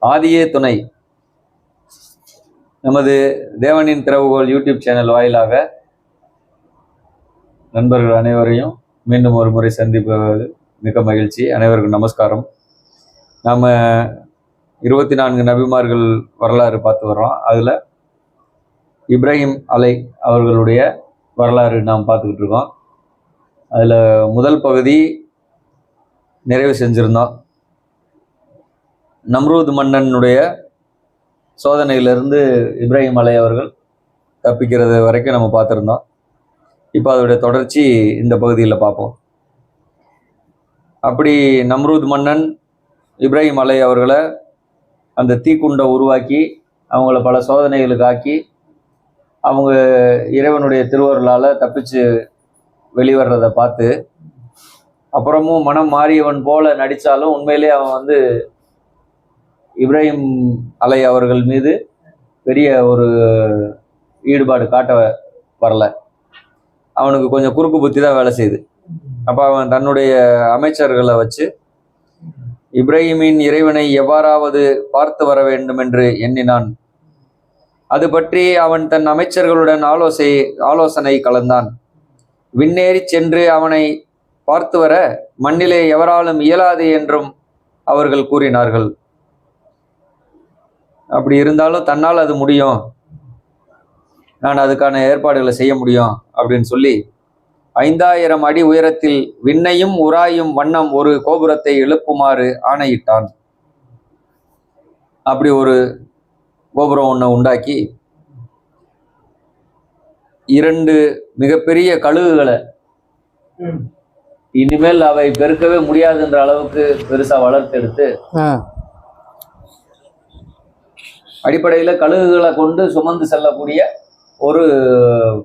ஆதியே துணை. நமது தேவனின் திறவுகோல் யூடியூப் சேனல் வாயிலாக நண்பர்கள் அனைவரையும் மீண்டும் ஒரு முறை சந்திப்பது மிக மகிழ்ச்சி. அனைவருக்கும் நமஸ்காரம். நாம் இருபத்தி நான்கு நபிமார்கள் வரலாறு பார்த்து வர்றோம். அதில் இப்ராஹிம் அலை அவர்களுடைய வரலாறு நாம் பார்த்துக்கிட்டு இருக்கோம். அதில் முதல் பகுதி நிறைவு செஞ்சுருந்தோம். நம்ரூத் மன்னனுடைய சோதனையிலிருந்து இப்ராஹிம் அலை அவர்கள் தப்பிக்கிறது வரைக்கும் நம்ம பார்த்துருந்தோம். இப்போ அதோடைய தொடர்ச்சி இந்த பகுதியில் பார்ப்போம். அப்படி நம்ரூத் மன்னன் இப்ராஹிம் அலை அவர்களை அந்த தீக்குண்டை உருவாக்கி அவங்கள பல சோதனைகளுக்கு ஆக்கி அவங்க இறைவனுடைய திருவருளால் தப்பிச்சு வெளிவர்றதை பார்த்து அப்புறமும் மனம் மாறியவன் போல நடித்தாலும் உண்மையிலே அவன் வந்து இப்ராஹிம் அலை அவர்கள் மீது பெரிய ஒரு ஈடுபாடு காட்ட வரல. அவனுக்கு கொஞ்சம் குறுக்கு புத்தி தான் வேலை செய்யுது அப்போ அவன் தன்னுடைய அமைச்சர்களை வச்சு இப்ராஹிமின் இறைவனை எவ்வாறாவது பார்த்து வர வேண்டும் என்று எண்ணினான். அது பற்றி அவன் தன் அமைச்சர்களுடன் ஆலோசை ஆலோசனை கலந்தான். விண்ணேறி சென்று அவனை பார்த்து வர மண்ணிலே எவராலும் இயலாது என்றும் அவர்கள் கூறினார்கள். அப்படி இருந்தாலும் தன்னால் அது முடியும். நான் அதுக்கான ஏற்பாடுகளை செய்ய முடியும் அப்படின்னு சொல்லி ஐந்தாயிரம் அடி உயரத்தில் விண்ணையும் உராயும் வண்ணம் ஒரு கோபுரத்தை எழுப்புமாறு ஆணையிட்டான். அப்படி ஒரு கோபுரம் ஒன்று உண்டாக்கி இரண்டு மிகப்பெரிய கழுகுகளை இனிமேல் அவை பெருக்கவே முடியாதுன்ற அளவுக்கு பெருசா வளர்த்தெடுத்து அடிப்படையில கழுகுகளை கொண்டு சுமந்து செல்லக்கூடிய ஒரு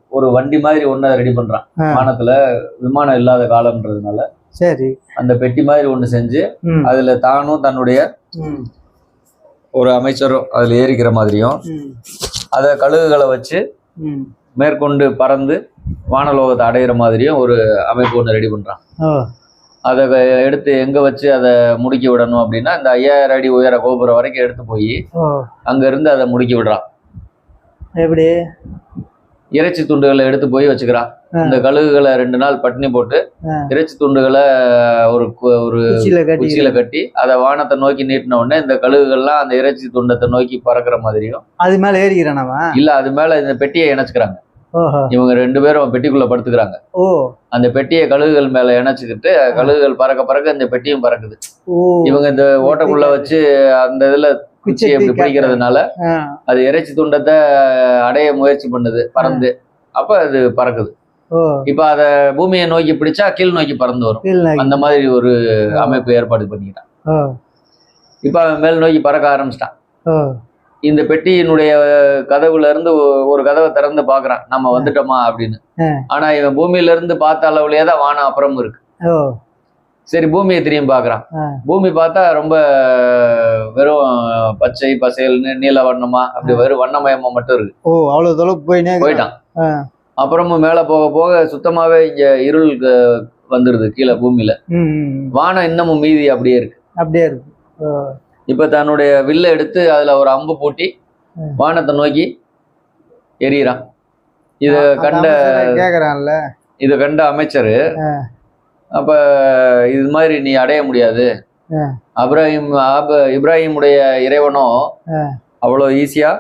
ஒரு வண்டி மாதிரி ஒன்றை ரெடி பண்றான். ஆ. வானத்துல விமானம் இல்லாத காலம்ன்றதுனால. சரி. அந்த பெட்டி மாதிரி ஒன்று செஞ்சு அதுல தானும் தன்னுடைய ஒரு அமைச்சரும் அதுல ஏறிக்கிற மாதிரியும் அதை கழுகுகளை வச்சு மேற்கொண்டு பறந்து வானலோகத்தை அடையிற மாதிரியும் ஒரு அமைப்பு ஒன்று ரெடி பண்றான். ஓ. அதை எடுத்து எங்க வச்சு அதை முடுக்கி விடணும் அப்படின்னா இந்த ஐயாயிரம் அடி உயர கோபுரம் வரைக்கும் எடுத்து போய் அங்க இருந்து அதை முடுக்கி விடுறான். எப்படி? இறைச்சி துண்டுகளை எடுத்து போய் வச்சுக்கிறான். இந்த கழுகுகளை ரெண்டு நாள் பட்டினி போட்டு. இறைச்சி துண்டுகளை ஒரு ஒரு குச்சியில கட்டி. அதை வானத்தை நோக்கி நீட்டின உடனே இந்த கழுகுகள்லாம் அந்த இறைச்சி துண்டத்தை நோக்கி பறக்கிற மாதிரியும் அது மேல ஏறிக்கிறான் இல்ல அது மேல இந்த பெட்டியை இணைச்சுக்கிறாங்க. இவங்க ரெண்டு பேரும் பெட்டிக்குள்ள படுத்துக்கிறாங்க. அந்த பெட்டியை கழுகுகள் மேல இணைச்சுக்கிட்டு கழுகுகள் பறக்க பறக்க இந்த பெட்டியும் பறக்குது. இவங்க இந்த ஓட்டைக்குள்ள வச்சு அந்த இதுல குச்சியை இப்படி பிடிக்கிறதுனால அது இறைச்சி துண்டத்தை அடைய முயற்சி பண்ணுது பறந்து. அப்ப அது பறக்குது. இப்ப அத பூமியை நோக்கி பிடிச்சா கீழ் நோக்கி பறந்து வரும். அந்த மாதிரி ஒரு அமைப்பு ஏற்பாடு பண்ணிக்கிட்டான். இப்ப அவன் மேல் நோக்கி பறக்க ஆரம்பிச்சிட்டான். இந்த பெட்டியினுடைய கதவுல இருந்து ஒரு கதவை திறந்து பாக்குறான் நம்ம வந்துட்டோமா அப்படின்னு. ஆனா இவன் பூமியில இருந்து பார்த்த அளவுலயே தான் வானம் அப்புறம் இருக்கு. சரி பூமியை திரும்பி பாக்குறான். பூமி பார்த்தா ரொம்ப வெறும் பச்சை பசேல்னு நீல வண்ணமா அப்படி வெறும் வண்ணமயமா மட்டும் இருக்கு. ஓ அவ்வளவு தொலைவு போயினே. போயிட்டான். அப்புறமும் மேல போக போக சுத்தமாவே இங்க இருள் வந்துருது கீழே பூமியில. வானம் இன்னமும் மீதி அப்படியே இருக்கு. அப்படியே இருக்கு. இப்ப தன்னுடைய வில்ல எடுத்து அதுல ஒரு அம்பு பூட்டி. வானத்தை நோக்கி எறிகிறான் இத கண்ட கேக்குறான்ல இத கண்ட அமைச்சர். அப்ப இது மாதிரி நீ அடைய முடியாது. அப்ராஹிம் ஆப- இப்ராஹிமுடைய இறைவனும் ஆ. அவ்வளவு ஈஸியா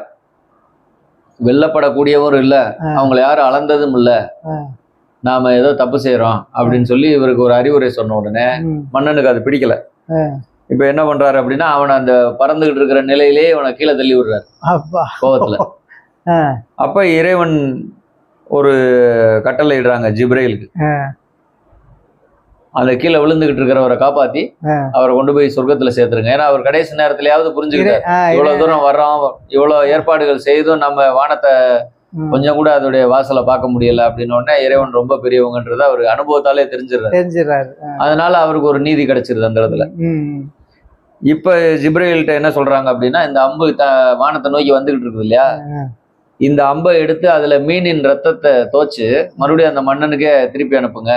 வெல்லப்படக்கூடியவரும் இல்ல. அவங்கள யாரும் அளந்ததும் இல்ல. நாம ஏதோ தப்பு செய்யறோம் அப்படின்னு சொல்லி இவருக்கு ஒரு அறிவுரை சொன்ன உடனே மன்னனுக்கு அது பிடிக்கல. இப்ப என்ன பண்றாரு அப்படின்னா அவனை அந்த பறந்துகிட்டு இருக்கிற நிலையிலேயே அவனை கீழே தள்ளி விடுறாரு ஆ. அப்ப இறைவன் ஒரு கட்டளை இடுறாங்க ஜிப்ரைலுக்கு. அந்த கீழே விழுந்துகிட்டு இருக்கிறவரை காப்பாத்தி. அவரை கொண்டு போய் சொர்க்கத்துல சேர்த்துருங்க ஏன்னா அவர் கடைசி நேரத்திலயாவது புரிஞ்சுக்கிட்டார் இவ்வளவு தூரம் வர்றோம் இவ்வளவு ஏற்பாடுகள் செய்தும் நம்ம வானத்தை. கொஞ்சம் கூட அதோடைய வாசலை பார்க்க முடியல அப்படின்னு உடனே இறைவன் ரொம்ப பெரியவங்கன்றத அவர் அனுபவத்தாலே தெரிஞ்சிடுறாரு தெரிஞ்சிடறாரு. அதனால அவருக்கு ஒரு நீதி கிடைச்சிருது அந்த இடத்துல இப்ப ஜிப்ரேல்கிட்ட என்ன சொல்றாங்க அப்படின்னா இந்த அம்பு த- வானத்தை நோக்கி வந்துகிட்டு இருக்குது இல்லையா. இந்த அம்பை எடுத்து அதுல மீனின் ரத்தத்தை தோச்சு மறுபடியும் அந்த மன்னனுக்கே திருப்பி அனுப்புங்க.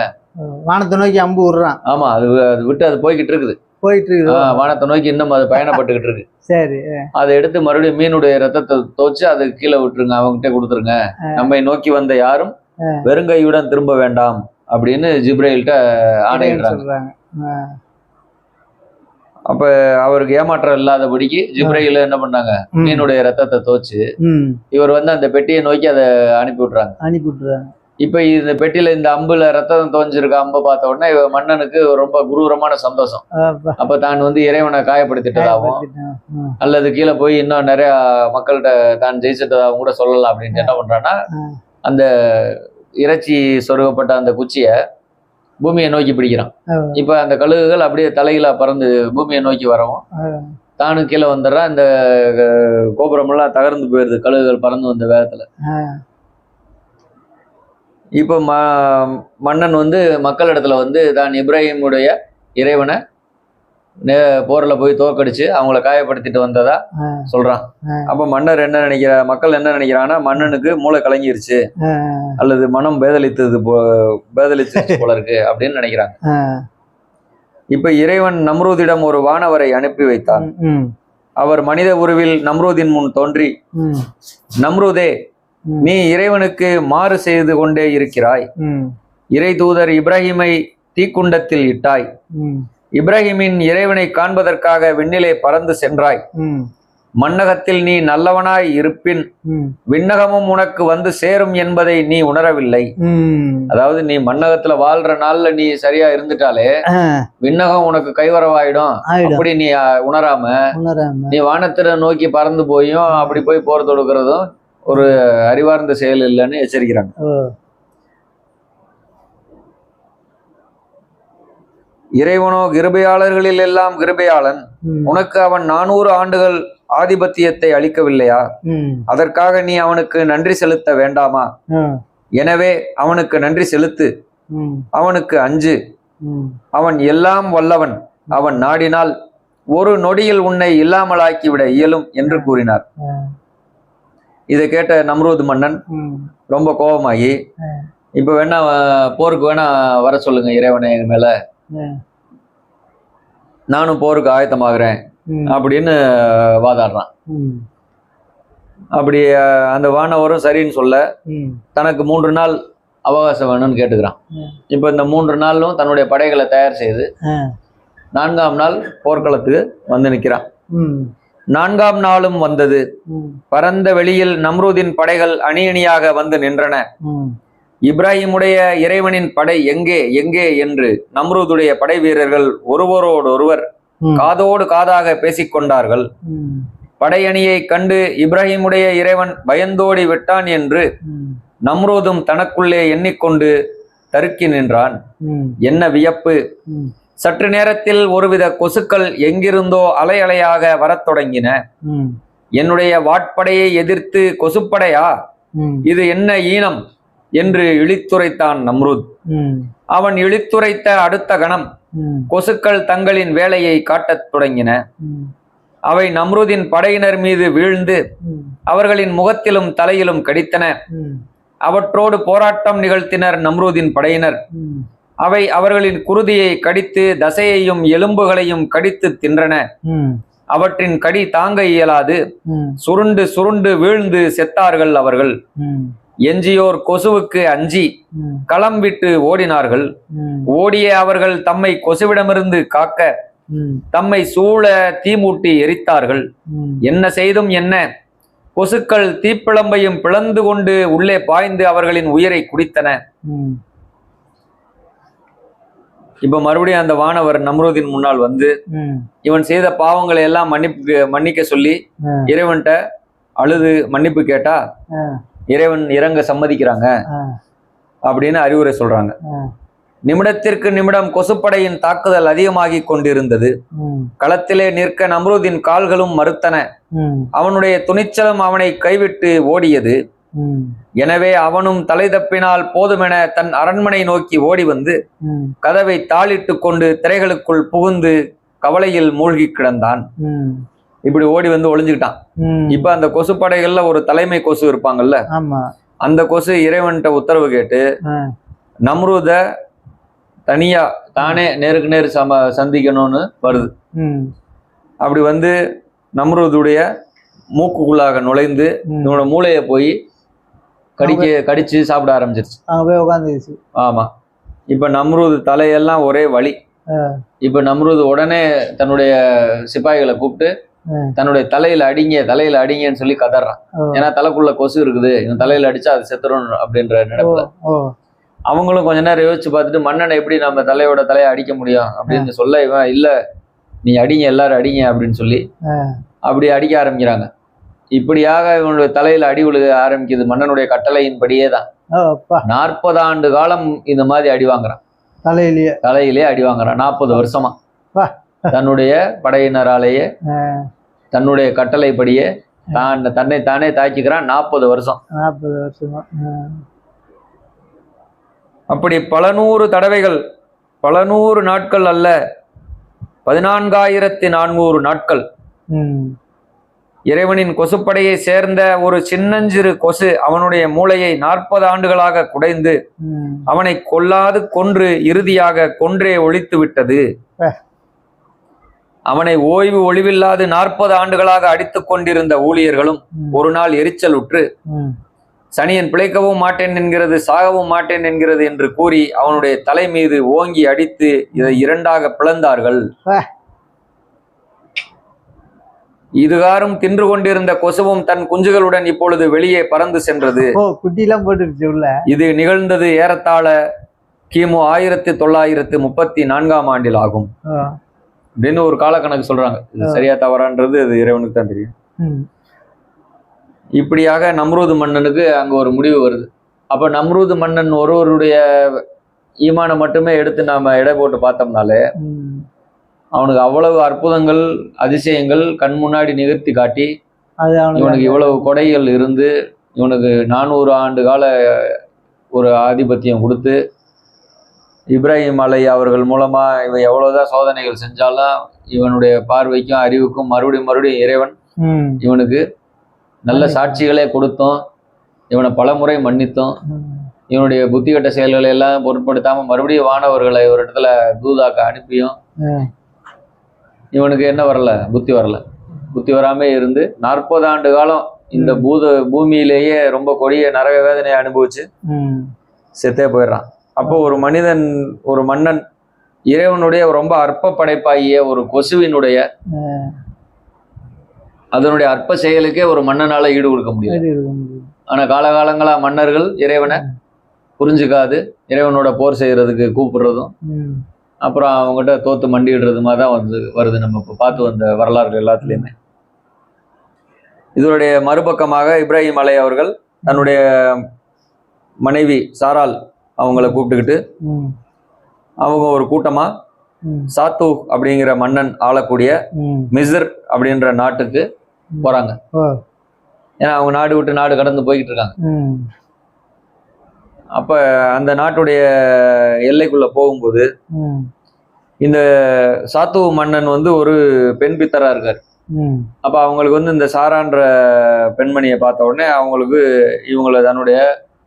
வானத்தை நோக்கி அம்பு விடுறான். ஆமா அது அது விட்டு அது போய்கிட்டு இருக்குது. போயிட்டு இருக்குது வானத்தை நோக்கி இன்னும் அது பயணப்பட்டுக்கிட்டு இருக்கு. சரி அதை எடுத்து மறுபடியும் மீனுடைய ரத்தத்தை தோச்சு அதை கீழே விட்டுருங்க அவங்ககிட்ட கொடுத்துருங்க. நம்மை நோக்கி வந்த யாரும் வெறுங்கையுடன் திரும்ப வேண்டாம் அப்படின்னு ஜிப்ரேல்கிட்ட ஆணையிடுறாங்க. அப்ப அவருக்கு ஏமாற்றம் இல்லாதபடிக்கு ஜிப்ரையில என்ன பண்ணாங்க? மீனுடைய ரத்தத்தை தோச்சு. இவர் வந்து அந்த பெட்டியை நோக்கி அதை அனுப்பி விட்டுறாங்க அனுப்பி விட்டுறாங்க இப்ப இந்த பெட்டியில இந்த அம்புல ரத்தம் தோஞ்சிருக்க அம்பை பார்த்த உடனே இவ மன்னனுக்கு ரொம்ப குரூரமான சந்தோஷம். அப்ப. தான் வந்து இறைவனை காயப்படுத்திட்டதாகவும் அல்லது கீழே போய் இன்னும் நிறைய மக்கள்கிட்ட தான் ஜெயிச்சிட்டதாகவும் கூட சொல்லலாம் அப்படின்ட்டு என்ன பண்றான்னா. அந்த இறைச்சி சொருகப்பட்ட அந்த குச்சிய பூமியை நோக்கி பிடிக்கிறான். இப்ப அந்த கழுகுகள் அப்படியே தலையில பறந்து பூமியை நோக்கி வரவும். தானும் கீழே வந்துடுறான் இந்த கோபுரமெல்லாம் தகர்ந்து போயிருது. கழுகுகள் பறந்து வந்த வேகத்துல. இப்போ ம மன்னன் வந்து மக்களிடத்துல வந்து தான் இப்ராஹிமுடைய இறைவனை போரில் போய் தோக்கடிச்சு அவங்கள காயப்படுத்திட்டு வந்ததா சொல்றான். அப்ப மன்னர் என்ன நினைக்கிற மக்கள் என்ன நினைக்கிறாங்கன்னா மன்னனுக்கு மூளை கலங்கிருச்சு. அல்லது மனம் பேதலித்தது போ பேதலிச்சிருச்சு போல இருக்கு அப்படின்னு நினைக்கிறாங்க. இப்ப இறைவன் நம்ரூதிடம் ஒரு வானவரை அனுப்பி ம், அவர் மனித உருவில் நம்ரூதின் முன் தோன்றி நம்ரூதே. நீ இறைவனுக்கு மாறு செய்து கொண்டே இருக்கிறாய். இறை தூதர் இப்ராஹிமை தீக்குண்டத்தில் இட்டாய். இப்ராஹிமின் இறைவனை காண்பதற்காக விண்ணிலே பறந்து சென்றாய். மன்னகத்தில் நீ நல்லவனாய் இருப்பின் விண்ணகமும் உனக்கு வந்து சேரும் என்பதை நீ உணரவில்லை. அதாவது நீ மன்னகத்துல வாழ்ற நாள்ல நீ சரியா இருந்துட்டாலே விண்ணகம் உனக்கு கைவரவாயிடும். அப்படி நீ உணராம நீ வானத்தில நோக்கி பறந்து போயும் அப்படி போய் போர் தொடுக்கிறதும் ஒரு அறிவார்ந்த செயல் இல்லைன்னு எச்சரிக்கிறாங்க. இறைவனோ கிருபையாளர்களில் எல்லாம் கிருபையாளன். உனக்கு அவன் நானூறு ஆண்டுகள் ஆதிபத்தியத்தை அளிக்கவில்லையா? அதற்காக நீ அவனுக்கு நன்றி செலுத்த வேண்டாமா? எனவே அவனுக்கு நன்றி செலுத்து. அவனுக்கு அஞ்சு. அவன் எல்லாம் வல்லவன். அவன் நாடினால் ஒரு நொடியில் உன்னை இல்லாமலாக்கிவிட இயலும் என்று கூறினார். இதை கேட்ட நம்ரூத் மன்னன் ரொம்ப கோபமாகி. இப்ப வேணா போருக்கு வேணா வர சொல்லுங்க இறைவனை மேல. நானும் போருக்கு ஆயத்தமாகறேன் அப்படின்னு வாதாடுறான். அப்படி அந்த வானவரும் சரின்னு சொல்ல தனக்கு மூன்று நாள் அவகாசம் வேணும்னு கேட்டுக்கிறான். இப்போ இந்த மூன்று நாளும் தன்னுடைய படைகளை தயார் செய்து நான்காம் நாள் போர்க்களத்துக்கு வந்து நிற்கிறான். நான்காம் நாளும் வந்தது. பரந்த வெளியில் நம்ரூதின் படைகள் அணி அணியாக வந்து நின்றன. இப்ராஹிமுடைய இறைவனின் படை எங்கே எங்கே என்று நம்ரூதுடைய படை வீரர்கள் ஒருவரோடொருவர் காதோடு காதாக பேசிக்கொண்டார்கள். படையணியை கண்டு இப்ராஹிமுடைய இறைவன் பயந்தோடி விட்டான் என்று நம்ரூதும் தனக்குள்ளே எண்ணிக்கொண்டு தருக்கி நின்றான். என்ன வியப்பு? சற்று நேரத்தில் ஒருவித கொசுக்கள் எங்கிருந்தோ அலை அலையாக வரத் தொடங்கின. என்னுடைய வாட்படையை எதிர்த்து கொசுப்படையா? இது என்ன ஈனம்? என்று இழித்துரைத்தான் நம்ரூத். அவன் இழித்துரைத்த அடுத்த கணம் கொசுக்கள் தங்களின் வேலையை காட்டத் தொடங்கின. அவை நம்ரூதின் படையினர் மீது வீழ்ந்து அவர்களின் முகத்திலும் தலையிலும் கடித்தன. அவற்றோடு போராட்டம் நிகழ்த்தினர் நம்ரூதின் படையினர். அவை அவர்களின் குருதியை கடித்து தசையையும் எலும்புகளையும் கடித்து தின்றன. அவற்றின் கடி தாங்க இயலாது. சுருண்டு சுருண்டு வீழ்ந்து செத்தார்கள் அவர்கள். எஞ்சியோர் கொசுவுக்கு அஞ்சி களம் விட்டு ஓடினார்கள். ஓடிய அவர்கள் தம்மை கொசுவிடமிருந்து காக்க தம்மை சூழ தீமூட்டி எரித்தார்கள். என்ன செய்தும் என்ன? கொசுக்கள் தீப்பிழம்பையும் பிளந்து கொண்டு உள்ளே பாய்ந்து அவர்களின் உயிரை குடித்தன. இப்ப மறுபடியும் அந்த வானவர் நம்ரூதின் முன்னால் வந்து இவன் செய்த பாவங்களை எல்லாம் மன்னிப்பு மன்னிக்க சொல்லி இறைவன்கிட்ட அழுது மன்னிப்பு கேட்டா இறைவன் இறங்க சம்மதிக்கிறாங்க அப்படின்னு அறிவுரை சொல்றாங்க. நிமிடத்திற்கு நிமிடம் கொசுப்படையின் தாக்குதல் அதிகமாகி கொண்டிருந்தது. களத்திலே நிற்க நம்ரூதின் கால்களும் மறுத்தன. அவனுடைய துணிச்சலும் அவனை கைவிட்டு ஓடியது. எனவே அவனும் தலை தப்பினால் போதுமென தன் அரண்மனை நோக்கி ஓடி வந்து கதவை தாளிட்டு கொண்டு திரைகளுக்குள் புகுந்து கவலையில் மூழ்கி கிடந்தான். இப்படி ஓடி வந்து ஒளிஞ்சுக்கிட்டான். இப்ப அந்த கொசு படைகள்ல ஒரு தலைமை கொசு இருப்பாங்கல்ல? அந்த கொசு இறைவன்கிட்ட உத்தரவு கேட்டு நம்ரூத தனியா தானே நேருக்கு நேர் சம சந்திக்கணும்னு வருது. அப்படி வந்து நம்ருதுடைய மூக்குக்குள்ளாக நுழைந்து. இவனோட மூளையை போய் கடிக்க கடிச்சு சாப்பிட ஆரம்பிச்சிருச்சு. உட்காந்துருச்சு ஆமா. இப்ப நம்ருது தலையெல்லாம் ஒரே ஆ. இப்ப நம்ருது உடனே தன்னுடைய சிப்பாய்களை கூப்பிட்டு. தன்னுடைய தலையில அடிங்க தலையில அடிங்கன்னு சொல்லி கதறான். ஏன்னா தலைக்குள்ள கொசு இருக்குது இவன் தலையில அடிச்சா அது செத்துரும் அப்படின்ற நினைப்புல. அவங்களும் கொஞ்ச நேரம் யோசிச்சு பார்த்துட்டு மன்னனை எப்படி நம்ம தலையோட தலையை அடிக்க முடியும்? அப்படின்னு சொல்ல இவன் இல்ல நீ அடிங்க எல்லாரும் அடிங்க அப்படின்னு சொல்லி. அப்படி அடிக்க ஆரம்பிக்கிறாங்க. இப்படியாக இவனுடைய தலையில அடி விழுக ஆரம்பிக்குது. மன்னனுடைய கட்டளையின்படியே தான். நாற்பது ஆண்டு காலம் இந்த மாதிரி அடி வாங்குறான். தலையிலேயே. தலையிலே அடி வாங்குறான். நாற்பது வருஷமா. தன்னுடைய படையினராலேயே தன்னுடைய கட்டளைப்படியே தான் தன்னை தானே தாக்கிக்கிறான் நாற்பது வருஷம். நாற்பது வருஷமா அப்படி பல நூறு தடவைகள் பல நூறு நாட்கள் அல்ல பதினான்காயிரத்தி நானூறு நாட்கள். இறைவனின் கொசுப்படையை சேர்ந்த ஒரு சின்னஞ்சிறு கொசு அவனுடைய மூளையை நாற்பது ஆண்டுகளாக குடைந்து அவனை கொல்லாது கொன்று இறுதியாக கொன்றே ஒழித்து விட்டது. அவனை ஓய்வு ஒளிவில்லாது நாற்பது ஆண்டுகளாக அடித்துக் கொண்டிருந்த ஊழியர்களும் ஒரு நாள் எரிச்சலுற்று ம். சனியன் பிழைக்கவும் மாட்டேன் என்கிறது சாகவும் மாட்டேன் என்கிறது என்று கூறி அவனுடைய தலை மீது ஓங்கி அடித்து இதை இரண்டாக பிளந்தார்கள். இதுகாரும் தின்று கொண்டிருந்த கொசுவும் தன் குஞ்சுகளுடன் இப்பொழுது வெளியே பறந்து சென்றது. இது நிகழ்ந்தது ஏறத்தாழ கிமு ஆயிரத்தி தொள்ளாயிரத்து முப்பத்தி நான்காம் ஆண்டில் ஆகும். அப்படின்னு ஒரு காலக்கணக்கு சொல்றாங்க. இது சரியா தவறான்றது அது இறைவனுக்கு தான் தெரியும். இப்படியாக நம்ரூது மன்னனுக்கு அங்க ஒரு முடிவு வருது. அப்ப நம்ரூது மன்னன் ஒருவருடைய ஈமானை மட்டுமே எடுத்து நாம எடை போட்டு பார்த்தோம்னாலே அவனுக்கு அவ்வளவு அற்புதங்கள் அதிசயங்கள் கண் முன்னாடி நிகழ்த்தி காட்டி இவனுக்கு இவ்வளவு கொடைகள் இருந்து இவனுக்கு நானூறு ஆண்டு கால ஒரு ஆதிபத்தியம் கொடுத்து இப்ராஹிம் அலை அவர்கள் மூலமா இவன் எவ்வளவுதான் சோதனைகள் செஞ்சாலும் இவனுடைய பார்வைக்கும் அறிவுக்கும் மறுபடியும் மறுபடியும் இறைவன் இவனுக்கு நல்ல சாட்சிகளே கொடுத்தோம். இவனை பலமுறை மன்னித்தோம். ம், இவனுடைய புத்திகட்ட செயல்களை எல்லாம் பொருட்படுத்தாம மறுபடியும் வானவர்களை ஒரு இடத்துல தூதாக்க அனுப்பியும். இவனுக்கு என்ன வரல? புத்தி வரல. புத்தி வராம இருந்து நாற்பது ஆண்டு காலம் இந்த பூத பூமியிலேயே ரொம்ப கொடிய நரக வேதனையை அனுபவிச்சு செத்தே போயிடுறான். அப்போ ஒரு மனிதன் ஒரு மன்னன் இறைவனுடைய ரொம்ப அற்ப படைப்பாகிய ஒரு கொசுவினுடைய. அதனுடைய அற்ப செயலுக்கே ஒரு மன்னனால ஈடு கொடுக்க முடியாது ஆனா காலகாலங்களா மன்னர்கள் இறைவனை புரிஞ்சுக்காது இறைவனோட போர் செய்யறதுக்கு கூப்பிடுறதும் அப்புறம் அவங்ககிட்ட தோத்து மண்டிடுறதுமா தான் வந்து வருது நம்ம இப்போ பார்த்து வந்த வரலாறு எல்லாத்துலேயுமே. இதனுடைய மறுபக்கமாக இப்ராஹிம் அலை அவர்கள் தன்னுடைய மனைவி சாரால் அவங்கள கூப்பிட்டுக்கிட்டு அவங்க ஒரு கூட்டமா சாத்து அப்படிங்கிற மன்னன் ஆளக்கூடிய ம். மிஸ்ர் அப்படின்ற நாட்டுக்கு போறாங்க. ஏன்னா அவங்க நாடு விட்டு நாடு கடந்து போய்கிட்டு இருக்காங்க. அப்ப அந்த நாட்டுடைய எல்லைக்குள்ள போகும்போது இந்த சாத்து மன்னன் வந்து ஒரு பெண் பித்தரா இருக்காரு. அப்ப அவங்களுக்கு வந்து இந்த சாரான்ற பெண்மணியை பார்த்த உடனே அவங்களுக்கு இவங்கள தன்னுடைய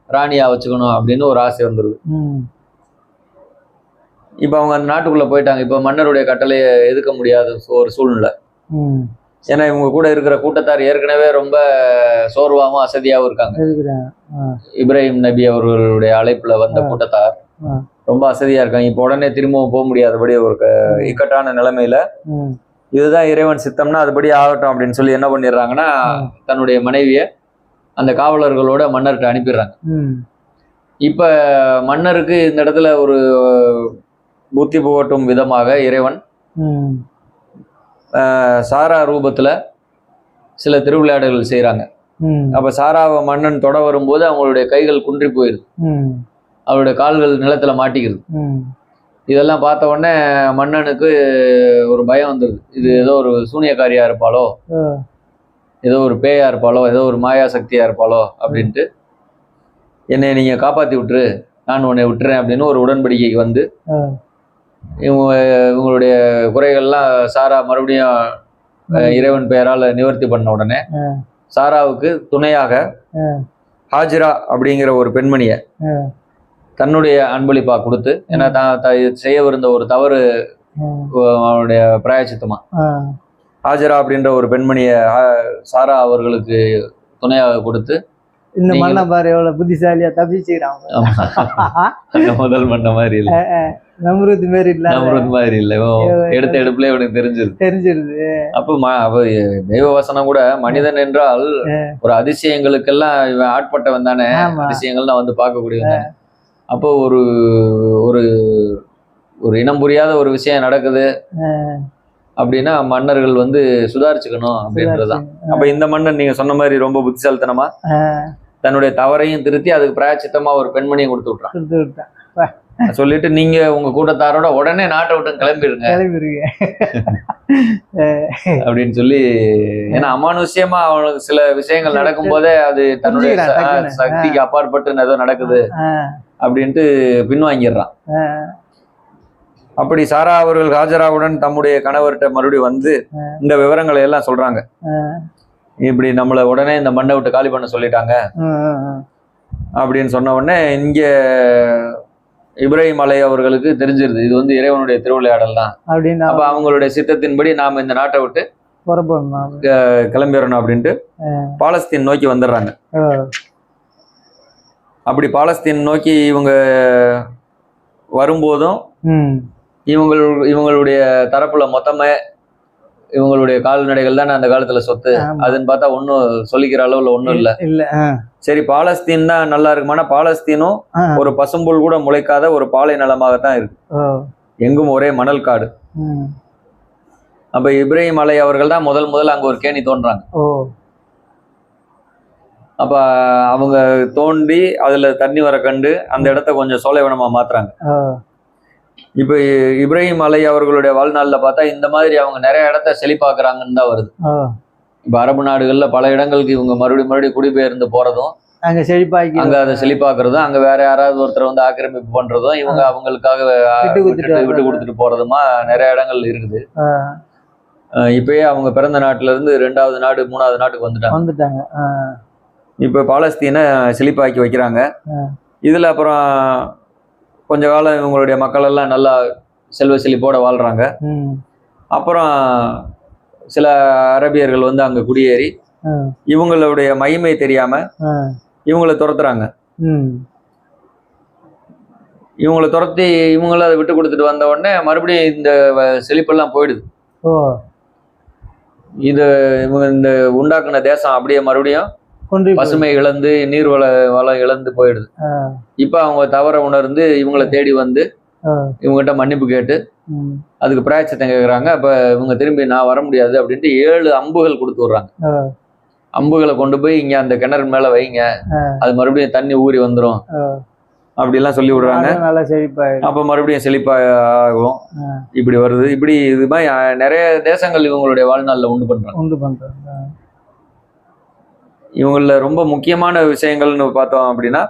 ராணியா வச்சுக்கணும் அப்படின்னு ஒரு ஆசை வந்துருது. இப்ப அவங்க அந்த நாட்டுக்குள்ள போயிட்டாங்க. இப்ப மன்னருடைய கட்டளையை எதுக்க முடியாத ஒரு சூழ்நிலை. ஏன்னா இவங்க கூட இருக்கிற கூட்டத்தார் ஏற்கனவே ரொம்ப சோர்வாகவும் அசதியாகவும் இருக்காங்க. இப்ராஹிம் நபி அவர்களுடைய அழைப்புல வந்த. கூட்டத்தார். ரொம்ப அசதியா இருக்காங்க. இப்போ உடனே திரும்பவும் போக முடியாதபடி ஒரு இக்கட்டான நிலைமையில இதுதான் இறைவன் சித்தம்னா அதுபடி ஆகட்டும் அப்படின்னு சொல்லி என்ன பண்ணிடுறாங்கன்னா. தன்னுடைய மனைவிய அந்த காவலர்களோட மன்னர்கிட்ட அனுப்பிடுறாங்க. இப்ப மன்னருக்கு இந்த இடத்துல ஒரு புத்தி புகட்டும் விதமாக இறைவன் சாரா ரூபத்துல சில திருவிளையாடல்கள் செய்றாங்க. ம். அப்ப சாராவை மன்னன் தொட வரும்போது அவங்களுடைய கைகள் குன்றி போயிருது. அவருடைய கால்கள் நிலத்துல மாட்டிக்கிறது இதெல்லாம் பார்த்த உடனே மன்னனுக்கு ஒரு பயம் வந்துருது. இது ஏதோ ஒரு சூனியக்காரியா இருப்பாளோ? ஏதோ ஒரு பேயா இருப்பாளோ ஏதோ ஒரு மாயா சக்தியா இருப்பாளோ அப்படின்ட்டு என்னை நீங்க காப்பாத்தி விட்டுரு நான் உன்னை விட்டுறேன் அப்படின்னு ஒரு உடன்படிக்கைக்கு வந்து. இவங்க இவங்களுடைய குறைகள்லாம் சாரா மறுபடியும் இறைவன் பெயரால நிவர்த்தி பண்ண உடனே. சாராவுக்கு துணையாக. ஹாஜிரா அப்படிங்கிற ஒரு பெண்மணியை. தன்னுடைய அன்பளிப்பா கொடுத்து ஏன்னா தான் செய்யவிருந்த ஒரு தவறு. அவனுடைய பிராயச்சித்தமா. ஹாஜரா அப்படின்ற ஒரு பெண்மணியை சாரா அவர்களுக்கு துணையாக கொடுத்து இந்த மண்ணை பாரு எவ்வளவு புத்திசாலியா தப்பிச்சுக்கிறான் முதல் பண்ண மாதிரி இல்ல. நம்ருது மாரி இல்ல. நம்புறது மாதிரி இல்ல. எடுத்த எடுப்புல இவனுக்கு தெரிஞ்சிருது. தெரிஞ்சிருது. அப்ப தெய்வ வசனம் கூட மனிதன் என்றால் ஒரு அதிசயங்களுக்கெல்லாம் இவன் ஆட்பட்டவன் தானே. அதிசயங்கள்லாம் வந்து பார்க்கக்கூடியவன் அப்போ ஒரு ஒரு ஒரு இனம் புரியாத ஒரு விஷயம் நடக்குது. அப்படின்னா மன்னர்கள் வந்து சுதாரிச்சுக்கணும் அப்படின்றதுதான் அப்ப இந்த மன்னன் நீங்க சொன்ன மாதிரி ரொம்ப புத்திசாலித்தனமா தன்னுடைய தவறையும் திருத்தி அதுக்கு பிராயச்சித்தமா ஒரு பெண்மணியை கொடுத்து விட்டேன். சொல்லிட்டு நீங்க உங்க கூட்டத்தாரோட உடனே நாட்டை விட்டு கிளம்பிடுங்க கிளம்பிருங்க. அப்படின்னு சொல்லி ஏன்னா அமானுஷ்யமா அவனுக்கு சில விஷயங்கள் நடக்கும் போதே அது தன்னுடைய. சக்திக்கு அப்பாற்பட்டு ஏதோ நடக்குது அப்படின்ட்டு பின்வாங்கிடுறான். அப்படி சாரா அவர்கள் ஹாஜராவுடன் தம்முடைய கணவர்கிட்ட மறுபடியும் வந்து இந்த விவரங்களை எல்லாம் சொல்றாங்க. இப்படி நம்மள உடனே இந்த மண்ணை விட்டு காலி பண்ண சொல்லிட்டாங்க. அப்படின்னு சொன்ன உடனே இங்க இப்ராஹிம் அலை அவர்களுக்கு தெரிஞ்சிருது. இது வந்து இறைவனுடைய திருவிளையாடல் தான். அப்படின்னு அப்ப அவங்களுடைய சித்தத்தின்படி நாம இந்த நாட்டை விட்டு கிளம்பிடணும் அப்படின்ட்டு பாலஸ்தீன் நோக்கி வந்துடுறாங்க. அப்படி பாலஸ்தீன் நோக்கி இவங்க வரும்போதும் இவங்கள் இவங்களுடைய தரப்புல மொத்தமே இவங்களுடைய கால்நடைகள் தானே அந்த காலத்துல சொத்து. அதுன்னு பார்த்தா ஒன்றும் சொல்லிக்கிற அளவுல ஒன்றும் இல்ல இல்ல. சரி பாலஸ்தீன் தான் நல்லா இருக்குமானா பாலஸ்தீனும். ஒரு பசும்புல் கூட முளைக்காத ஒரு பாலை நிலமாகத்தான் இருக்கு. எங்கும் ஒரே மணல் காடு. அப்ப இப்ராஹிம் அலை அவர்கள் தான் முதல் முதல்ல அங்க ஒரு கேணி தோன்றாங்க. அப்ப அவங்க தோண்டி அதுல தண்ணி வர கண்டு அந்த இடத்த கொஞ்சம் சோலைவனமா மாத்துறாங்க. இப்ப இப்ராஹிம் அலை அவர்களுடைய வாழ்நாள்ல பார்த்தா இந்த மாதிரி அவங்க நிறைய இடத்த செழிப்பாக்குறாங்கன்னு தான் வருது. இப்ப அரபு நாடுகள்ல பல இடங்களுக்கு இவங்க மறுபடியும் மறுபடியும் குடிபெயர்ந்து போறதும் அங்க செழிப்பாக்கி அங்க அதை செழிப்பாக்குறதும் அங்க வேற யாராவது ஒருத்தர் வந்து ஆக்கிரமிப்பு பண்றதும் இவங்க அவங்களுக்காக விட்டு கொடுத்துட்டு போறதுமா நிறைய இடங்கள் இருக்குது. இப்பயே அவங்க பிறந்த நாட்டுல இருந்து ரெண்டாவது நாடு மூணாவது நாட்டுக்கு வந்துட்டாங்க. வந்துட்டாங்க. இப்ப பாலஸ்தீனை செழிப்பாக்கி வைக்கிறாங்க. இதுல அப்புறம் கொஞ்ச காலம் இவங்களுடைய மக்கள் எல்லாம் நல்லா செல்வ செழிப்போட வாழ்றாங்க. அப்புறம் சில அரபியர்கள் வந்து அங்க குடியேறி இவங்களுடைய மகிமை தெரியாம இவங்களை துரத்துறாங்க. இவங்களை துரத்தி இவங்கள அதை விட்டு கொடுத்துட்டு வந்த உடனே மறுபடியும் இந்த செழிப்பெல்லாம் போயிடுது. இது இவங்க இந்த உண்டாக்குன தேசம் அப்படியே மறுபடியும் பசுமை இழந்து நீர் வள வளம் இழந்து போயிடுது. இப்ப அவங்க தவற உணர்ந்து இவங்களை தேடி வந்து இவங்ககிட்ட மன்னிப்பு கேட்டு அதுக்கு பிராயச்சத்தம் கேட்குறாங்க அப்ப இவங்க திரும்பி நான் வர முடியாது அப்படின்ட்டு ஏழு அம்புகள் கொடுத்து விடுறாங்க. அம்புகளை கொண்டு போய் இங்க அந்த கிணறு மேல வைங்க. அது மறுபடியும் தண்ணி ஊறி வந்துரும். ஆ. அப்படிலாம் சொல்லி விடுறாங்க. அப்ப மறுபடியும் செழிப்பா ஆகும். இப்படி வருது. இப்படி இது மாதிரி நிறைய தேசங்கள் இவங்களுடைய வாழ்நாள்ல உண்டு பண்றாங்க. உண்டு பண்றோம் ஆ, இவங்கள ரொம்ப முக்கியமான விஷயங்கள்னு பார்த்தோம் அப்படின்னா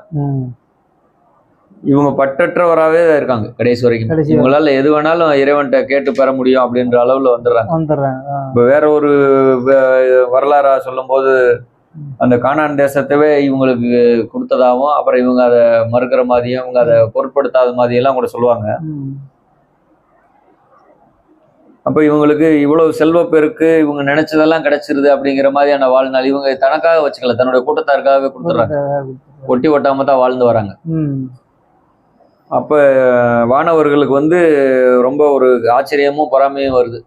இவங்க பற்றற்றவராகவே தான் இருக்காங்க கடைசி வரைக்கும். இவங்களால எது வேணாலும் இறைவன்கிட்ட கேட்டு பெற முடியும் அப்படின்ற அளவுல வந்துடுறாங்க. இப்ப வேற ஒரு வரலாறா சொல்லும்போது அந்த கானான் தேசத்தவே இவங்களுக்கு கொடுத்ததாகவும் அப்புறம் இவங்க அதை மறுக்கிற மாதிரியும் இவங்க அதை பொருட்படுத்தாத மாதிரியெல்லாம் கூட சொல்லுவாங்க. அப்ப இவங்களுக்கு இவ்வளவு செல்வப்பெருக்கு இவங்க நினைச்சதெல்லாம் கிடைச்சிருது அப்படிங்கிற மாதிரியான வாழ்நாள் இவங்க தனக்காக வச்சுக்கல தன்னுடைய கூட்டத்தாருக்காகவே கொடுத்துறாங்க ஒட்டி ஒட்டாம தான் வாழ்ந்து வராங்க. அப்ப வானவர்களுக்கு வந்து ரொம்ப ஒரு ஆச்சரியமும் பொறாமையும் வருது.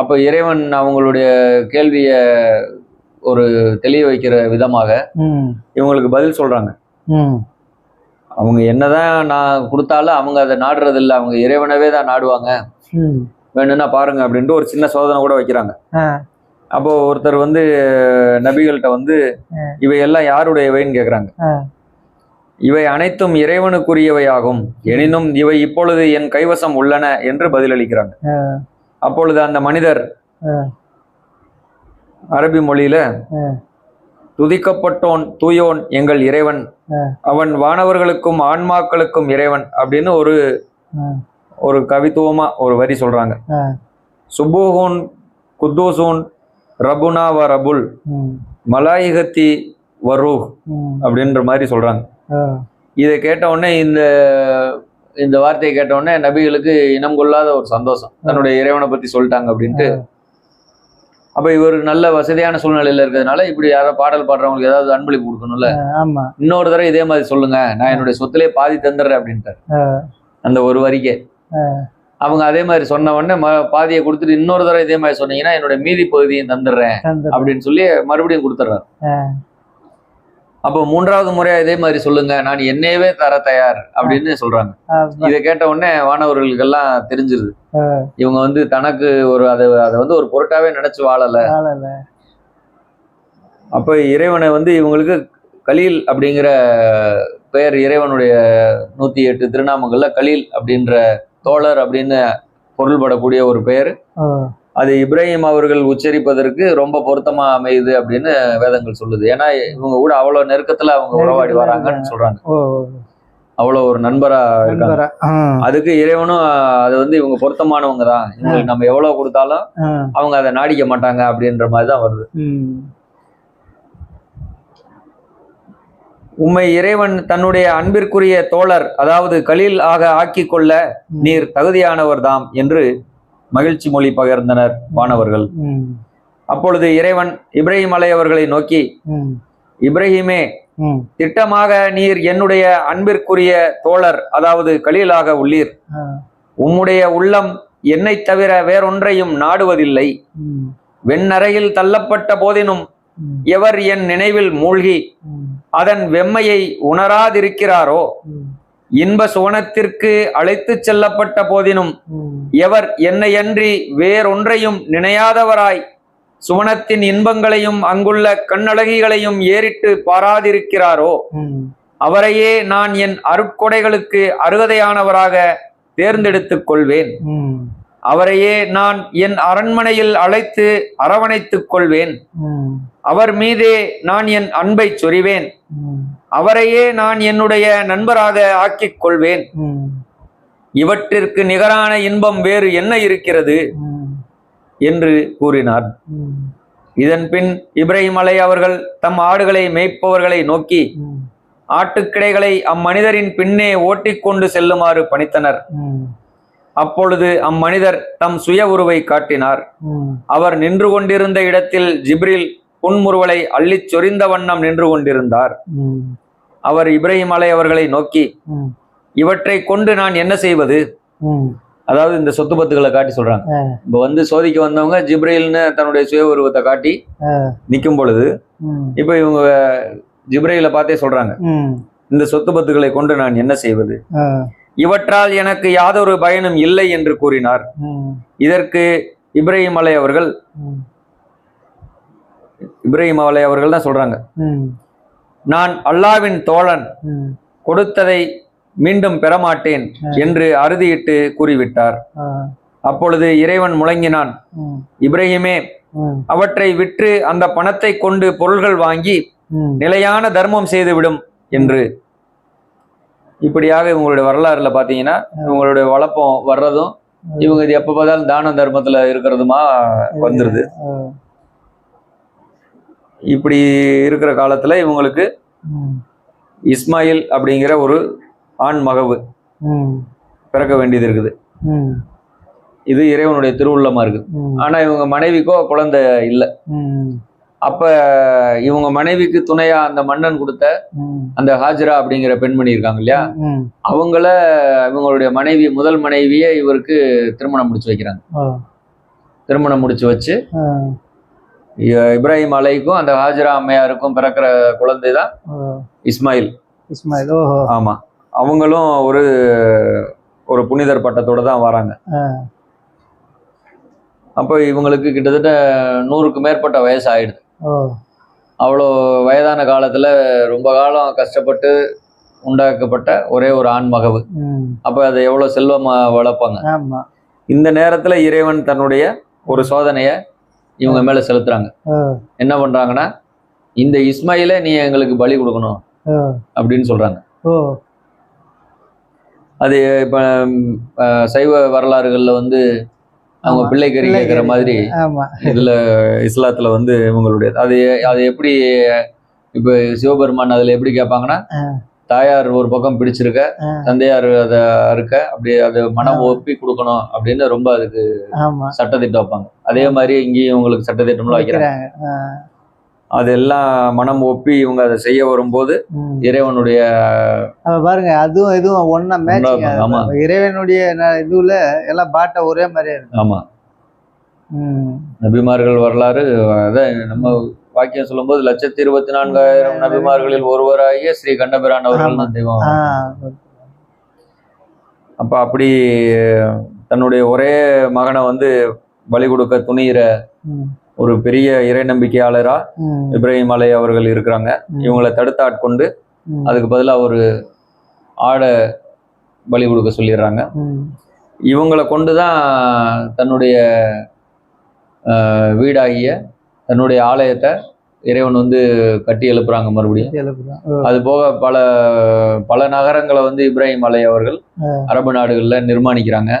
அப்ப இறைவன் அவங்களுடைய கேள்விய ஒரு தெளிய வைக்கிற விதமாக இவங்களுக்கு பதில் சொல்றாங்க. அவங்க என்னதான் நான் கொடுத்தாலும் அவங்க அதை நாடுறது இல்ல அவங்க இறைவனவே தான் நாடுவாங்க. வேணும்னா பாருங்க அப்படின்ட்டு ஒரு சின்ன சோதனை கூட வைக்கிறாங்க. அப்போ ஒருத்தர் வந்து நபிகள்கிட்ட வந்து இவையெல்லாம் யாருடையவைன்னு கேக்குறாங்க. இவை அனைத்தும் இறைவனுக்குரியவையாகும் எனினும் இவை இப்பொழுது என் கைவசம் உள்ளன என்று பதிலளிக்கிறாங்க. அப்பொழுது அந்த மனிதர். அரபி மொழியில. துதிக்கப்பட்டோன் தூயோன் எங்கள் இறைவன். அவன் வானவர்களுக்கும் ஆன்மாக்களுக்கும் இறைவன் அப்படின்னு ஒரு. ஒரு கவித்துவமா ஒரு வரி சொல்றாங்க. ஆ. சுபூஹூன் குத்தூசூன் ரபுனா வ ரபுல் மலாயிகத்தி வரூஹ் ம். அப்படின்ற மாதிரி சொல்றாங்க. இதை கேட்ட உடனே இந்த இந்த வார்த்தையை கேட்ட உடனே நபிகளுக்கு இனம் கொள்ளாத ஒரு சந்தோஷம். தன்னுடைய இறைவனை பத்தி சொல்லிட்டாங்க அப்படின்ட்டு. அப்ப இவர் நல்ல வசதியான சூழ்நிலையில இருக்கிறதுனால இப்படி யாரோ பாடல் பாடுறவங்களுக்கு ஏதாவது அன்பளிப்பு கொடுக்கணும்ல. இன்னொரு தடவை இதே மாதிரி சொல்லுங்க. நான் என்னுடைய சொத்திலே பாதி தந்துடுறேன் அப்படின்ட்டார். அந்த ஒரு வரிக்கே. அவங்க அதே மாதிரி சொன்ன உடனே பாதியை கொடுத்துட்டு இன்னொரு தடவை இதே மாதிரி சொன்னீங்கன்னா என்னோட மீதி பகுதியும் தந்துடுறேன். அப்படின்னு சொல்லி மறுபடியும் கொடுத்துட்றாரு. அப்போ மூன்றாவது முறையா இதே மாதிரி சொல்லுங்க நான் என்னையவே தர தயார் அப்படின்னு சொல்றாங்க இதை கேட்ட உடனே வானவர்களுக்கெல்லாம் தெரிஞ்சிருது இவங்க வந்து தனக்கு ஒரு அதை அதை வந்து ஒரு பொருட்டாவே நினைச்சு வாழல. அப்ப இறைவனை வந்து இவங்களுக்கு கலீல் அப்படிங்கிற பெயர் இறைவனுடைய நூத்தி எட்டு திருநாமங்கள்ல கலீல் அப்படின்ற தோழர் அப்படின்னு பொருள்படக்கூடிய ஒரு பெயர். அது இப்ராஹிம் அவர்கள் உச்சரிப்பதற்கு ரொம்ப பொருத்தமா அமையுது அப்படின்னு வேதங்கள் சொல்லுது. ஏன்னா இவங்க கூட அவ்வளவு நெருக்கத்துல அவங்க உறவாடி வராங்கன்னு சொல்றாங்க. அவ்வளவு ஒரு நண்பரா இருக்காங்க. அதுக்கு இறைவனும் அது வந்து இவங்க பொருத்தமானவங்க தான். இவங்களுக்கு நம்ம எவ்வளவு கொடுத்தாலும் அவங்க அதை நாடிக்க மாட்டாங்க அப்படின்ற மாதிரி தான் வருது ம், உம்மை இறைவன் தன்னுடைய அன்பிற்குரிய தோழர் அதாவது கலீல் ஆக ஆக்கி கொள்ள நீர் தகுதியானவர் தாம் என்று மகிழ்ச்சி மொழி பகிர்ந்தனர் வானவர்கள். ம், அப்பொழுது இறைவன் இப்ராஹிம் அலை அவர்களை நோக்கி இப்ராஹிமே திட்டமாக நீர் என்னுடைய அன்பிற்குரிய தோழர் அதாவது கலீலாக உள்ளீர். உம்முடைய உள்ளம் என்னைத் தவிர வேறொன்றையும் நாடுவதில்லை. வெண்ணறையில் தள்ளப்பட்ட போதினும் எவர் என் நினைவில் மூழ்கி அதன் வெம்மையை உணராதிருக்கிறாரோ? இன்ப சுவனத்திற்கு அழைத்துச் செல்லப்பட்ட போதினும் எவர் என்னையன்றி வேறொன்றையும் நினையாதவராய் சுவனத்தின் இன்பங்களையும் அங்குள்ள கண்ணழகிகளையும் ஏறிட்டு பாராதிருக்கிறாரோ? அவரையே நான் என் அருட்கொடைகளுக்கு அருகதையானவராக தேர்ந்தெடுத்துக் கொள்வேன். அவரையே நான் என் அரண்மனையில் அழைத்து அரவணைத்துக் கொள்வேன். அவர் மீதே நான் என் அன்பை சொறிவேன். அவரையே நான் என்னுடைய நண்பராக ஆக்கிக் கொள்வேன். இவற்றிற்கு நிகரான இன்பம் வேறு என்ன இருக்கிறது? என்று கூறினார். இதன் பின் இப்ராஹிம் அலை அவர்கள் தம் ஆடுகளை மேய்ப்பவர்களை நோக்கி ஆட்டுக்கிடைகளை அம்மனிதரின் பின்னே ஓட்டிக்கொண்டு செல்லுமாறு பணித்தனர். அப்பொழுது அம்மனிதர் தம் சுய உருவை காட்டினார். அவர் நின்று கொண்டிருந்த இடத்தில் ஜிப்ரில் புன்முறுவலை அள்ளிச் சொரிந்த வண்ணம் நின்று கொண்டிருந்தார். அவர் இப்ராஹிம் அலை அவர்களை நோக்கி இவற்றை கொண்டு நான் என்ன செய்வது? அதாவது இந்த சொத்து பத்துகளை காட்டி சொல்றாங்க. இப்ப வந்து சோதிக்க வந்தவங்க ஜிப்ரைல்னு தன்னுடைய சுய உருவத்தை காட்டி ஆ. நிற்கும் பொழுது இப்ப இவங்க ஜிப்ரைல பார்த்தே சொல்றாங்க. இந்த சொத்து பத்துகளை கொண்டு நான் என்ன செய்வது? இவற்றால் எனக்கு யாதொரு பயனும் இல்லை என்று கூறினார். இதற்கு இப்ராஹிம் அலை அவர்கள் இப்ராஹிம் அலை அவர்கள் தான் சொல்றாங்க. நான் அல்லாவின் தோழன் கொடுத்ததை மீண்டும் பெறமாட்டேன் என்று அறுதியிட்டு கூறிவிட்டார். அப்பொழுது இறைவன் முழங்கினான். இப்ராஹிமே அவற்றை விற்று அந்த பணத்தை கொண்டு பொருள்கள் வாங்கி நிலையான தர்மம் செய்துவிடும் என்று. இப்படியாக இவங்களுடைய வரலாறுல பாத்தீங்கன்னா இவங்களுடைய வளப்பம் வர்றதும் இவங்க இது எப்ப பார்த்தாலும் தான தர்மத்துல இருக்கிறதுமா வந்துருது. இப்படி இருக்கிற காலத்துல இவங்களுக்கு இஸ்மாயில் அப்படிங்கிற ஒரு ஆண் மகவு பிறக்க வேண்டியது இருக்குது. இது இறைவனுடைய திருவுள்ளமா இருக்குது. ம், ஆனா இவங்க மனைவிக்கோ குழந்தை இல்லை. அப்ப இவங்க மனைவிக்கு துணையா அந்த மன்னன் கொடுத்த அந்த ஹாஜரா அப்படிங்கிற பெண்மணி இருக்காங்க இல்லையா? அவங்கள இவங்களுடைய மனைவி முதல் மனைவியை இவருக்கு திருமணம் முடிச்சு வைக்கிறாங்க. திருமணம் முடிச்சு வச்சு இப்ராஹிம் அலைக்கும் அந்த ஹாஜரா அம்மையாருக்கும் பிறக்கிற குழந்தை தான். இஸ்மாயில். இஸ்மாயில் ஆமா. அவங்களும் ஒரு ஒரு புனிதர் பட்டத்தோட தான் வராங்க. அப்போ இவங்களுக்கு கிட்டத்தட்ட நூறுக்கு மேற்பட்ட வயசு ஆயிடுது. அவ்வளோ வயதான காலத்துல ரொம்ப காலம் கஷ்டப்பட்டு உண்டாக்கப்பட்ட ஒரே ஒரு ஆண் மகவு. அப்போ அதை எவ்வளோ செல்வமா வளர்ப்பாங்க? இந்த நேரத்துல இறைவன் தன்னுடைய ஒரு சோதனைய இவங்க மேல செலுத்துறாங்க. என்ன பண்றாங்கன்னா இந்த இஸ்மாயில நீ எங்களுக்கு பலி கொடுக்கணும் அப்படின்னு சொல்றாங்க. அது இப்ப சைவ வரலாறுகள்ல வந்து அவங்க. பிள்ளைக்கறி. கேட்குற மாதிரி இதுல இஸ்லாத்துல வந்து இவங்களுடைய அது அது எப்படி இப்ப சிவபெருமான் அதுல எப்படி கேட்பாங்கன்னா. தாயார் ஒரு பக்கம் பிடிச்சிருக்க. தந்தையார் அதை அறுக்க அப்படி அது மனம். ஒப்பி கொடுக்கணும் அப்படின்னு ரொம்ப அதுக்கு ஆமா சட்டத்திட்டம் வைப்பாங்க அதே மாதிரி இங்கேயும் இவங்களுக்கு சட்டத்திட்டம்லாம் வைக்கிறாங்க. அதெல்லாம் மனம் ஒப்பி இவங்க அதை செய்ய வரும்போது. இறைவனுடைய பாருங்க அதுவும் இதுவும் ஒன்னா மேட்சிங் ஆமா. இறைவனுடைய இதுல எல்லாம் பாட்டை ஒரே மாதிரியே இருக்கு ஆமா. நபிமார்கள் வரலாறு அதான் நம்ம வாக்கியம் சொல்லும்போது லட்சத்தி இருபத்தி நான்காயிரம் நபிமார்களில் ஒருவராகிய ஸ்ரீ கண்டபிரான் அவர்கள் தான் தெய்வம். அப்ப அப்படி தன்னுடைய ஒரே மகனை வந்து பலி கொடுக்க துணியிற ம். ஒரு பெரிய இறை நம்பிக்கையாளரா. இப்ராஹிம் அலை அவர்கள் இருக்கிறாங்க. இவங்களை தடுத்து ஆட்கொண்டு. அதுக்கு பதிலா ஒரு ஆடை பலி கொடுக்க சொல்லிடுறாங்க. இவங்களை கொண்டு தான் தன்னுடைய வீடாகிய தன்னுடைய ஆலயத்தை இறைவன் வந்து கட்டி எழுப்புறாங்க மறுபடியும். அது போக பல பல நகரங்களை வந்து இப்ராஹிம் அலை அவர்கள். அரபு நாடுகள்ல நிர்மாணிக்கிறாங்க.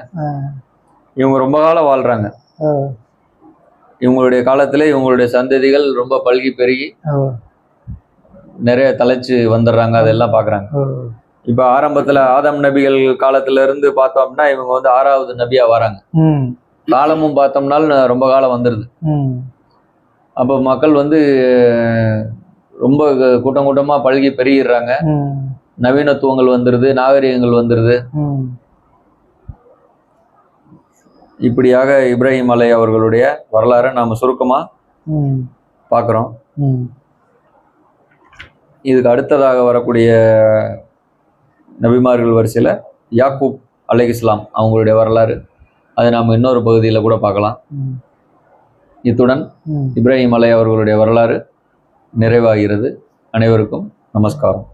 இவங்க ரொம்ப காலம் வாழ்றாங்க. இவங்களுடைய காலத்துல இவங்களுடைய சந்ததிகள் ரொம்ப பல்கி பெருகி. நிறைய தலைச்சு வந்துடுறாங்க அதெல்லாம் பாக்குறாங்க. இப்ப ஆரம்பத்துல ஆதம் நபிகள் காலத்துல இருந்து பார்த்தோம்னா இவங்க வந்து ஆறாவது நபியா வராங்க. காலமும் பார்த்தோம்னாலும் ரொம்ப காலம் வந்துடுது ம். அப்போ மக்கள் வந்து ரொம்ப கூட்டம் கூட்டமாக பழகி பெருகிடுறாங்க. நவீனத்துவங்கள் வந்துடுது நாகரிகங்கள் வந்துடுது இப்படியாக இப்ராஹிம் அலை அவர்களுடைய வரலாறை நாம் சுருக்கமா பார்க்குறோம் இதுக்கு அடுத்ததாக வரக்கூடிய நபிமார்கள் வரிசையில் யாக்கூப் அலை இஸ்லாம் அவங்களுடைய வரலாறு. அதை நாம் இன்னொரு பகுதியில் கூட பார்க்கலாம். இத்துடன். இப்ராஹிம் அலை அவர்களுடைய வரலாறு நிறைவாகிறது அனைவருக்கும் நமஸ்காரம்